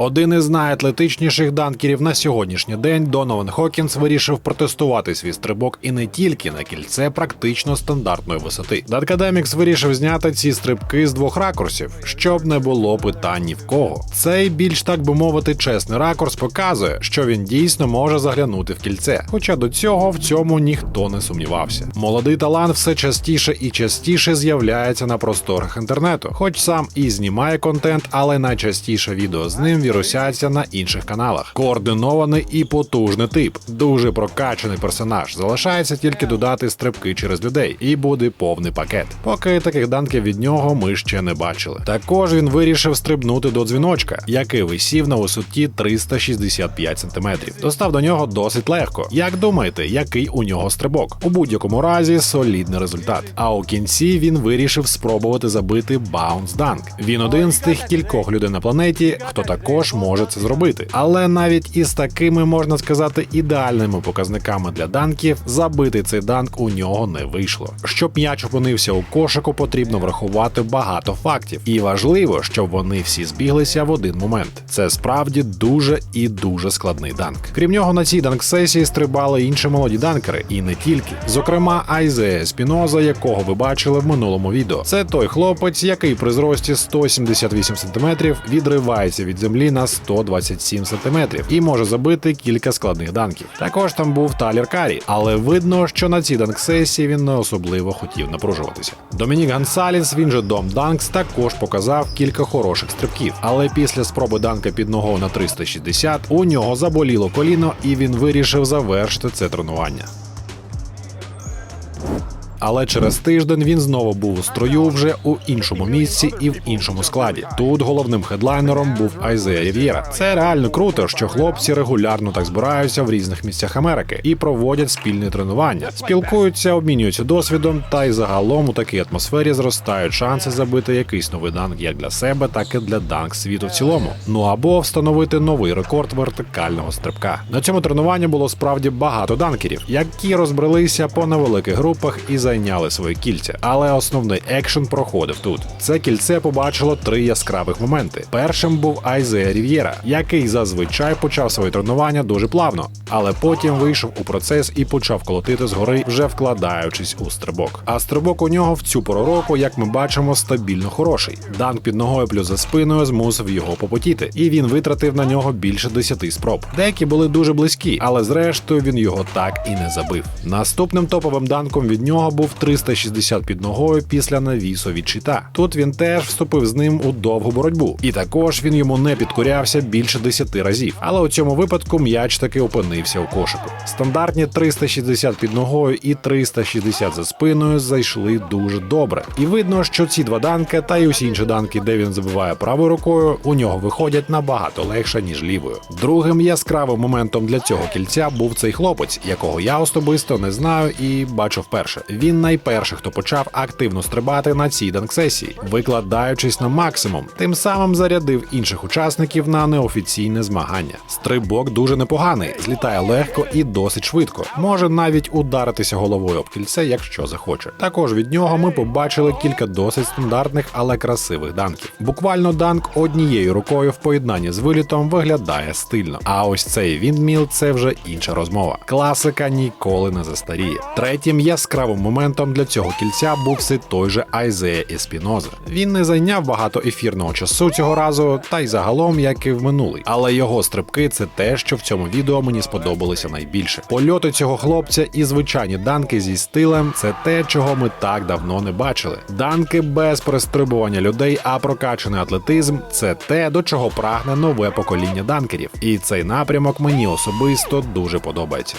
Один із найатлетичніших данкерів на сьогоднішній день Донован Хокінс вирішив протестувати свій стрибок і не тільки на кільце практично стандартної висоти. Данкадемікс вирішив зняти ці стрибки з двох ракурсів, щоб не було питань ні в кого. Цей більш так би мовити чесний ракурс показує, що він дійсно може заглянути в кільце. Хоча до цього в цьому ніхто не сумнівався. Молодий талант все частіше і частіше з'являється на просторах інтернету, хоч сам і знімає контент, але найчастіше відео з ним вірусяться на інших каналах. Координований і потужний тип, дуже прокачаний персонаж. Залишається тільки додати стрибки через людей, і буде повний пакет. Поки таких данків від нього ми ще не бачили. Також він вирішив стрибнути до дзвіночка, який висів на висоті 365 см. Достав до нього досить легко. Як думаєте, який у нього стрибок? У будь-якому разі солідний результат. А у кінці він вирішив спробувати забити баунс данк. Він один з тих кількох людей на планеті, хто також може це зробити. Але навіть із такими можна сказати ідеальними показниками для данків забити цей данк у нього не вийшло. Щоб м'яч опинився у кошику, потрібно врахувати багато фактів, і важливо, щоб вони всі збіглися в один момент. Це справді дуже і дуже складний данк. Крім нього, на цій данк-сесії стрибали інші молоді данкери, і не тільки. Зокрема, Айзея Спіноза, якого ви бачили в минулому відео. Це той хлопець, який при зрості 178 см відривається від землі на 127 см і може забити кілька складних данків. Також там був Талір Карі, але видно, що на цій данк-сесії він не особливо хотів напружуватися. Домінік Гансаліс, він же Дом Данкс, також показав кілька хороших стрибків, але після спроби данка під ногою на 360 у нього заболіло коліно, і він вирішив завершити це тренування. Але через тиждень він знову був у строю вже у іншому місці і в іншому складі. Тут головним хедлайнером був Айзея Рів'єра. Це реально круто, що хлопці регулярно так збираються в різних місцях Америки і проводять спільні тренування, спілкуються, обмінюються досвідом, та й загалом у такій атмосфері зростають шанси забити якийсь новий данк як для себе, так і для данк світу в цілому. Ну або встановити новий рекорд вертикального стрибка. На цьому тренуванні було справді багато данкерів, які розбрелися по невеликих групах і зайняли свої кільця. Але основний екшен проходив тут. Це кільце побачило три яскравих моменти. Першим був Айзея Рів'єра, який зазвичай почав своє тренування дуже плавно, але потім вийшов у процес і почав колотити згори, вже вкладаючись у стрибок. А стрибок у нього в цю пору року, як ми бачимо, стабільно хороший. Данк під ногою плюс за спиною змусив його попотіти, і він витратив на нього більше 10 спроб. Деякі були дуже близькі, але зрештою він його так і не забив. Наступним топовим данком від нього був 360 під ногою після навісу від щита. Тут він теж вступив з ним у довгу боротьбу, і також він йому не підкорявся більше 10 разів. Але у цьому випадку м'яч таки опинився у кошику. Стандартні 360 під ногою і 360 за спиною зайшли дуже добре. І видно, що ці два данки та й усі інші данки, де він забиває правою рукою, у нього виходять набагато легше ніж лівою. Другим яскравим моментом для цього кільця був цей хлопець, якого я особисто не знаю і бачу вперше. Він найперший, хто почав активно стрибати на цій данк-сесії, викладаючись на максимум, тим самим зарядив інших учасників на неофіційне змагання. Стрибок дуже непоганий, злітає легко і досить швидко. Може навіть ударитися головою об кільце, якщо захоче. Також від нього ми побачили кілька досить стандартних, але красивих данків. Буквально данк однією рукою в поєднанні з вилітом виглядає стильно. А ось цей віндміл це вже інша розмова. Класика ніколи не застаріє. Третім яскравим моментом для цього кільця був все той же Айзея Еспіноза. Він не зайняв багато ефірного часу цього разу, та й загалом, як і в минулий. Але його стрибки це те, що в цьому відео мені сподобалося найбільше. Польоти цього хлопця і звичайні данки зі стилем це те, чого ми так давно не бачили. Данки без перестрибування людей, а прокачаний атлетизм це те, до чого прагне нове покоління данкерів. І цей напрямок мені особисто дуже подобається.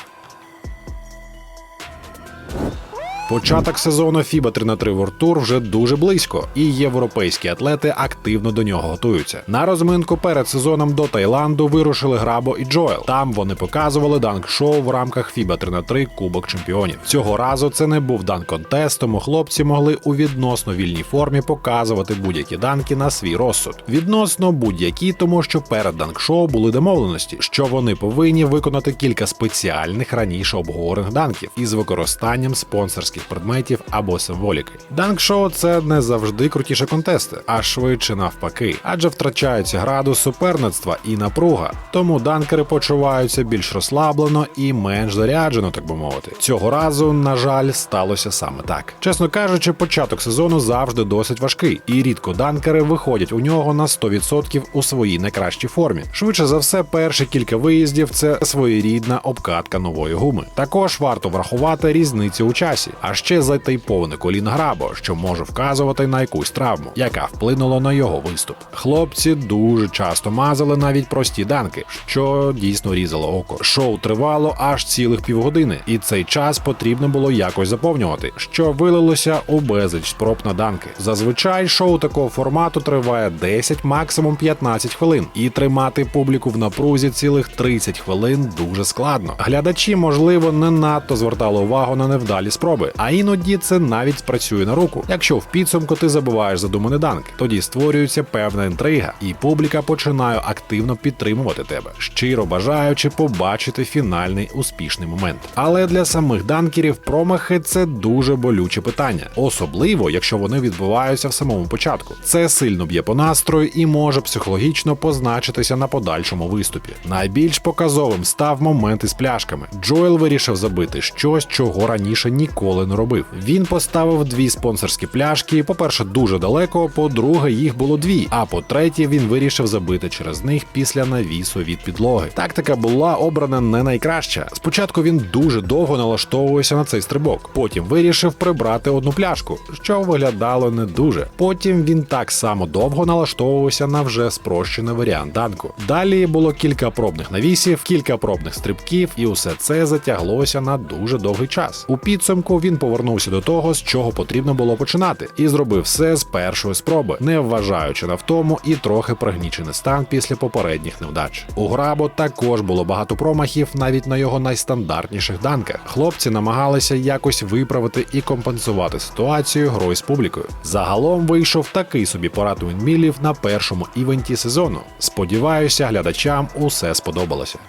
Початок сезону FIBA 3 на 3 World Tour вже дуже близько, і європейські атлети активно до нього готуються. На розминку перед сезоном до Таїланду вирушили Грабо і Джоел. Там вони показували данк-шоу в рамках FIBA 3 на 3 Кубок Чемпіонів. Цього разу це не був данк-контест, тому хлопці могли у відносно вільній формі показувати будь-які данки на свій розсуд. Відносно будь-які, тому що перед данк-шоу були домовленості, що вони повинні виконати кілька спеціальних раніше обговорених данків із використанням спонсорських інших предметів або символіки. Данк-шоу це не завжди крутіше контести, а швидше навпаки, адже втрачається градус суперництва і напруга. Тому данкери почуваються більш розслаблено і менш заряджено, так би мовити. Цього разу, на жаль, сталося саме так. Чесно кажучи, початок сезону завжди досить важкий, і рідко данкери виходять у нього на 100% у своїй найкращій формі. Швидше за все, перші кілька виїздів це своєрідна обкатка нової гуми. Також варто врахувати різницю у часі, а ще затейповане коліно грабо, що може вказувати на якусь травму, яка вплинула на його виступ. Хлопці дуже часто мазали навіть прості данки, що дійсно різало око. Шоу тривало аж цілих півгодини, і цей час потрібно було якось заповнювати, що вилилося у безліч спроб на данки. Зазвичай шоу такого формату триває 10, максимум 15 хвилин, і тримати публіку в напрузі цілих 30 хвилин дуже складно. Глядачі, можливо, не надто звертали увагу на невдалі спроби, а іноді це навіть спрацює на руку. Якщо в підсумку ти забуваєш задуманий данк, тоді створюється певна інтрига, і публіка починає активно підтримувати тебе, щиро бажаючи побачити фінальний успішний момент. Але для самих данкерів промахи це дуже болюче питання, особливо якщо вони відбуваються в самому початку. Це сильно б'є по настрою і може психологічно позначитися на подальшому виступі. Найбільш показовим став момент із пляшками. Джоел вирішив забити щось, чого раніше ніколи не робив. Він поставив дві спонсорські пляшки. По-перше, дуже далеко. По-друге, їх було дві. А по-третє, він вирішив забити через них після навісу від підлоги. Тактика була обрана не найкраща. Спочатку він дуже довго налаштовувався на цей стрибок. Потім вирішив прибрати одну пляшку, що виглядало не дуже. Потім він так само довго налаштовувався на вже спрощений варіант данку. Далі було кілька пробних навісів, кілька пробних стрибків, і усе це затяглося на дуже довгий час. У підсумку він повернувся до того, з чого потрібно було починати, і зробив все з першої спроби, не вважаючи на втому і трохи пригнічений стан після попередніх невдач. У Грабо також було багато промахів навіть на його найстандартніших данках. Хлопці намагалися якось виправити і компенсувати ситуацію грою з публікою. Загалом вийшов такий собі парад віндмілів на першому івенті сезону. Сподіваюся, глядачам усе сподобалося.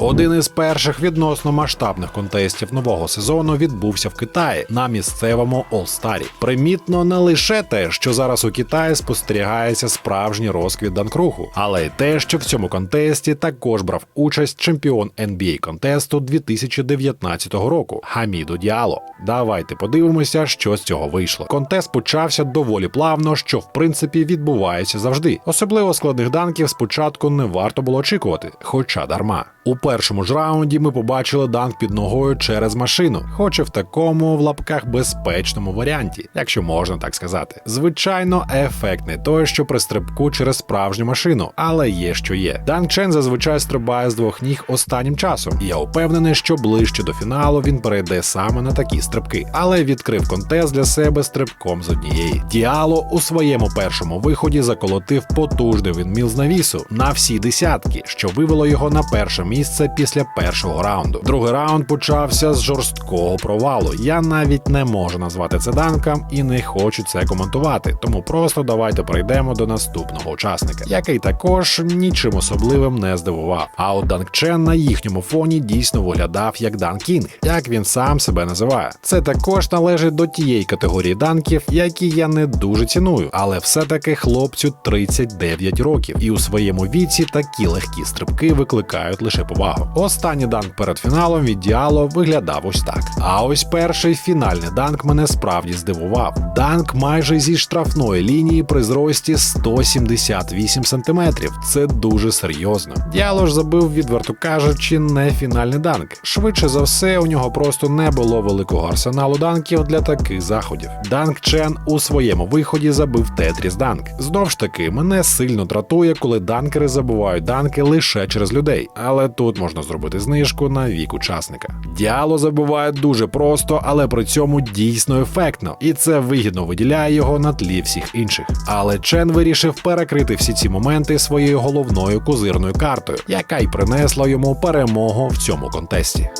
Один із перших відносно масштабних контестів нового сезону відбувся в Китаї на місцевому All-Старі. Примітно не лише те, що зараз у Китаї спостерігається справжній розквіт данкруху, але й те, що в цьому контесті також брав участь чемпіон NBA контесту 2019 року Хаміду Діало. Давайте подивимося, що з цього вийшло. Контест почався доволі плавно, що в принципі відбувається завжди. Особливо складних данків спочатку не варто було очікувати, хоча дарма. У першому ж раунді ми побачили данк під ногою через машину, хоч і в такому в лапках безпечному варіанті, якщо можна так сказати. Звичайно, ефект не той, що при стрибку через справжню машину, але є що є. Данк Чен зазвичай стрибає з двох ніг останнім часом, і я впевнений, що ближче до фіналу він перейде саме на такі стрибки, але відкрив контест для себе стрибком з однієї. Діало у своєму першому виході заколотив потужний відміл з навісу на всі десятки, що вивело його на перше місце після першого раунду. Другий раунд почався з жорсткого провалу. Я навіть не можу назвати це данком і не хочу це коментувати. Тому просто давайте прийдемо до наступного учасника, який також нічим особливим не здивував. А от Данк Чен на їхньому фоні дійсно виглядав як Дан Кінг, як він сам себе називає. Це також належить до тієї категорії данків, які я не дуже ціную, але все-таки хлопцю 39 років, і у своєму віці такі легкі стрибки викликають лише повагу. Останній данк перед фіналом від Діало виглядав ось так. А ось перший фінальний данк мене справді здивував. Данк майже зі штрафної лінії при зрості 178 см. Це дуже серйозно. Діало ж забив, відверто кажучи, не фінальний данк. Швидше за все, у нього просто не було великого арсеналу данків для таких заходів. Данк Чен у своєму виході забив Тетріс Данк. Знов ж таки, мене сильно дратує, коли данкери забувають данки лише через людей. Але тут можна зробити знижку на вік учасника. Діало забуває дуже просто, але при цьому дійсно ефектно, і це вигідно виділяє його на тлі всіх інших. Але Чен вирішив перекрити всі ці моменти своєю головною козирною картою, яка й принесла йому перемогу в цьому контесті.